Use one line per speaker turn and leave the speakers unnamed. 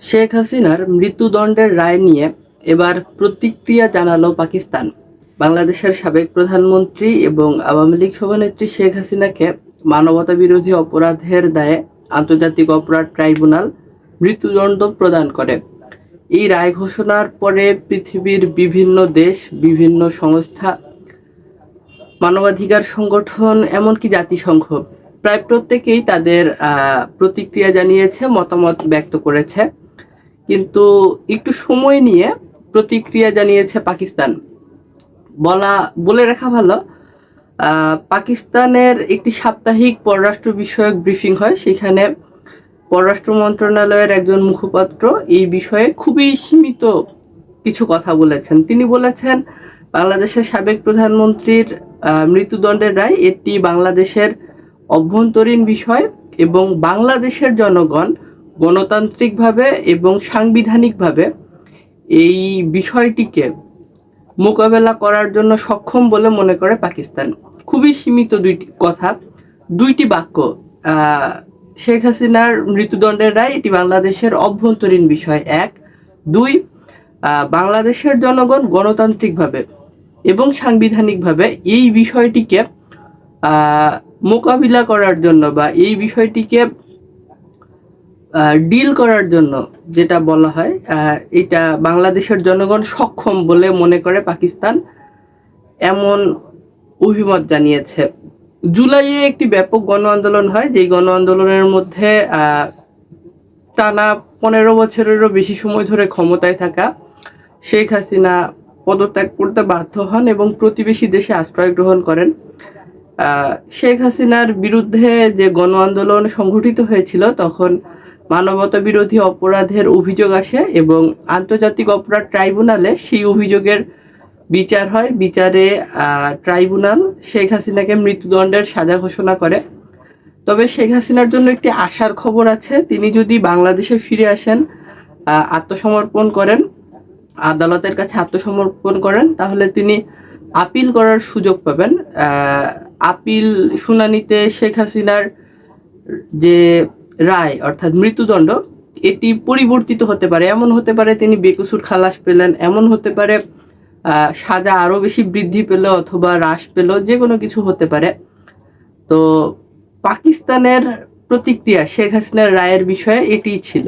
শেখ হাসিনার মৃত্যুদণ্ডের রায় নিয়ে এবার প্রতিক্রিয়া জানালো পাকিস্তান। বাংলাদেশের সাবেক প্রধানমন্ত্রী এবং আওয়ামী লীগ সভানেত্রী শেখ হাসিনাকে মানবতা বিরোধী অপরাধের দায়ে আন্তর্জাতিক অপরাধ ট্রাইব্যুনাল মৃত্যুদণ্ড প্রদান করে। এই রায় ঘোষণার পরে পৃথিবীর বিভিন্ন দেশ, বিভিন্ন সংস্থা, মানবাধিকার সংগঠন, এমনকি জাতিসংঘ প্রায় প্রত্যেকেই তাদের প্রতিক্রিয়া জানিয়েছে, মতামত ব্যক্ত করেছে। কিন্তু একটু সময় নিয়ে প্রতিক্রিয়া জানিয়েছে পাকিস্তান। বলা, বলে রাখা ভালো পাকিস্তানের একটি সাপ্তাহিক পররাষ্ট্র বিষয়ক ব্রিফিং হয়। সেখানে পররাষ্ট্র মন্ত্রণালয়ের একজন মুখপাত্র এই বিষয়ে খুবই সীমিত কিছু কথা বলেছেন। তিনি বলেছেন, বাংলাদেশের সাবেক প্রধানমন্ত্রীর মৃত্যুদণ্ডের রায়, এটি বাংলাদেশের অভ্যন্তরীণ বিষয় এবং বাংলাদেশের জনগণ গণতান্ত্রিকভাবে এবং সাংবিধানিকভাবে এই বিষয়টিকে মোকাবেলা করার জন্য সক্ষম বলে মনে করে পাকিস্তান। খুবই সীমিত দুইটি কথা, দুইটি বাক্য শেখ হাসিনার মৃত্যুদণ্ডের রায়, এটি বাংলাদেশের অভ্যন্তরীণ বিষয় এক। দুই বাংলাদেশের জনগণ গণতান্ত্রিকভাবে এবং সাংবিধানিকভাবে এই বিষয়টিকে মোকাবিলা করার জন্য বা এই বিষয়টিকে ডিল করার জন্য যেটা বলা হয় এটা বাংলাদেশের জনগণ সক্ষম বলে মনে করে পাকিস্তান। এমন অভিমত জানিয়েছে। জুলাইয়ে একটি ব্যাপক গণ আন্দোলন হয়, যেই গণ আন্দোলনের মধ্যে টানা পনেরো বছরেরও বেশি সময় ধরে ক্ষমতায় থাকা শেখ হাসিনা পদত্যাগ করতে বাধ্য হন এবং প্রতিবেশী দেশে আশ্রয় গ্রহণ করেন। শেখ হাসিনার বিরুদ্ধে যে গণ আন্দোলন সংঘটিত হয়েছিল, তখন মানবতা বিরোধী অপরাধের অভিযোগ আসে এবং আন্তর্জাতিক অপরাধ ট্রাইব্যুনালে সেই অভিযোগের বিচার হয়। বিচারে ট্রাইব্যুনাল শেখ হাসিনাকে মৃত্যুদণ্ডের সাজা ঘোষণা করে। তবে শেখ হাসিনার জন্য একটি আশার খবর আছে, তিনি যদি বাংলাদেশে ফিরে আসেন আত্মসমর্পণ করেন, আদালতের কাছে আত্মসমর্পণ করেন, তাহলে তিনি আপিল করার সুযোগ পাবেন। আপিল শুনানিতে শেখ হাসিনার যে রায়, অর্থাৎ মৃত্যুদণ্ড, এটি পরিবর্তিত হতে পারে। এমন হতে পারে তিনি বেকসুর খালাস পেলেন, এমন হতে পারে সাজা আরও বেশি বৃদ্ধি পেল অথবা হ্রাস পেল, যে কোনো কিছু হতে পারে। তো পাকিস্তানের প্রতিক্রিয়া শেখ হাসিনার রায়ের বিষয়ে এটিই ছিল।